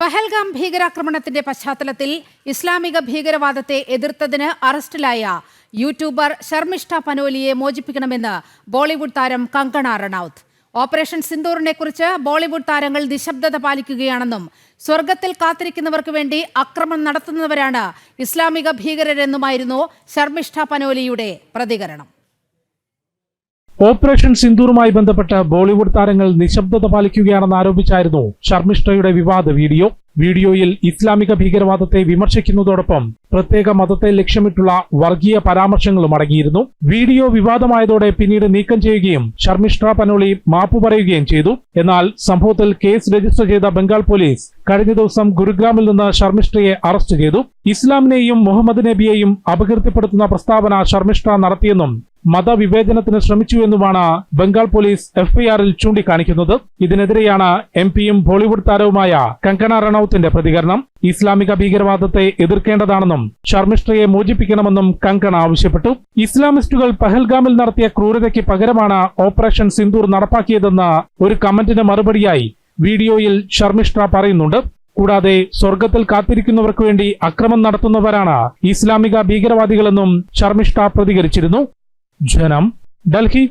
പഹൽഗാം ഭീകരാക്രമണത്തിന്റെ പശ്ചാത്തലത്തിൽ ഇസ്ലാമിക ഭീകരവാദത്തെ എതിർത്തതിന് അറസ്റ്റിലായ യൂട്യൂബർ ശർമിഷ്ഠ പനോലിയെ മോചിപ്പിക്കണമെന്ന് ബോളിവുഡ് താരം കങ്കണ റണൌത്ത്. ഓപ്പറേഷൻ സിന്ദൂറിനെ കുറിച്ച് ബോളിവുഡ് താരങ്ങൾ നിശബ്ദത പാലിക്കുകയാണെന്നും സ്വർഗത്തിൽ കാത്തിരിക്കുന്നവർക്ക് വേണ്ടി അക്രമം നടത്തുന്നവരാണ് ഇസ്ലാമിക ഭീകരരെന്നുമായിരുന്നു ശർമിഷ്ഠ പനോലിയുടെ പ്രതികരണം. ഓപ്പറേഷൻ സിന്ദൂറുമായി ബന്ധപ്പെട്ട് ബോളിവുഡ് താരങ്ങൾ നിശബ്ദത പാലിക്കുകയാണെന്ന് ആരോപിച്ചായിരുന്നു ശർമിഷ്ഠയുടെ വിവാദ വീഡിയോ. വീഡിയോയിൽ ഇസ്ലാമിക ഭീകരവാദത്തെ വിമർശിക്കുന്നതോടൊപ്പം പ്രത്യേക മതത്തെ ലക്ഷ്യമിട്ടുള്ള വർഗീയ പരാമർശങ്ങളും അടങ്ങിയിരുന്നു. വീഡിയോ വിവാദമായതോടെ പിന്നീട് നീക്കം ചെയ്യുകയും ശർമിഷ്ഠ പനോളി മാപ്പ് പറയുകയും ചെയ്തു. എന്നാൽ സംഭവത്തിൽ കേസ് രജിസ്റ്റർ ചെയ്ത ബംഗാൾ പോലീസ് കഴിഞ്ഞ ദിവസം ഗുരുഗ്രാമിൽ നിന്ന് ശർമിഷ്ഠയെ അറസ്റ്റ് ചെയ്തു. ഇസ്ലാമിനെയും മുഹമ്മദ് നബിയെയും അപകീർത്തിപ്പെടുത്തുന്ന പ്രസ്താവന ശർമിഷ്ഠ നടത്തിയെന്നും മതവിവേചനത്തിന് ശ്രമിച്ചു എന്നുമാണ് ബംഗാൾ പോലീസ് എഫ്ഐആറിൽ ചൂണ്ടിക്കാണിക്കുന്നത്. ഇതിനെതിരെയാണ് എം പിയും ബോളിവുഡ് താരവുമായ കങ്കണ റണൌത്തിന്റെ പ്രതികരണം. ഇസ്ലാമിക ഭീകരവാദത്തെ എതിർക്കേണ്ടതാണെന്നും ശർമിഷ്ഠയെ മോചിപ്പിക്കണമെന്നും കങ്കണ ആവശ്യപ്പെട്ടു. ഇസ്ലാമിസ്റ്റുകൾ പഹൽഗാമിൽ നടത്തിയ ക്രൂരതയ്ക്ക് പകരമാണ് ഓപ്പറേഷൻ സിന്ദൂർ നടപ്പാക്കിയതെന്ന ഒരു കമന്റിന് മറുപടിയായി വീഡിയോയിൽ ശർമിഷ്ഠ പറയുന്നുണ്ട്. കൂടാതെ സ്വർഗത്തിൽ കാത്തിരിക്കുന്നവർക്ക് വേണ്ടി അക്രമം നടത്തുന്നവരാണ് ഇസ്ലാമിക ഭീകരവാദികളെന്നും ശർമിഷ്ഠ പ്രതികരിച്ചിരുന്നു. जन्म डलकी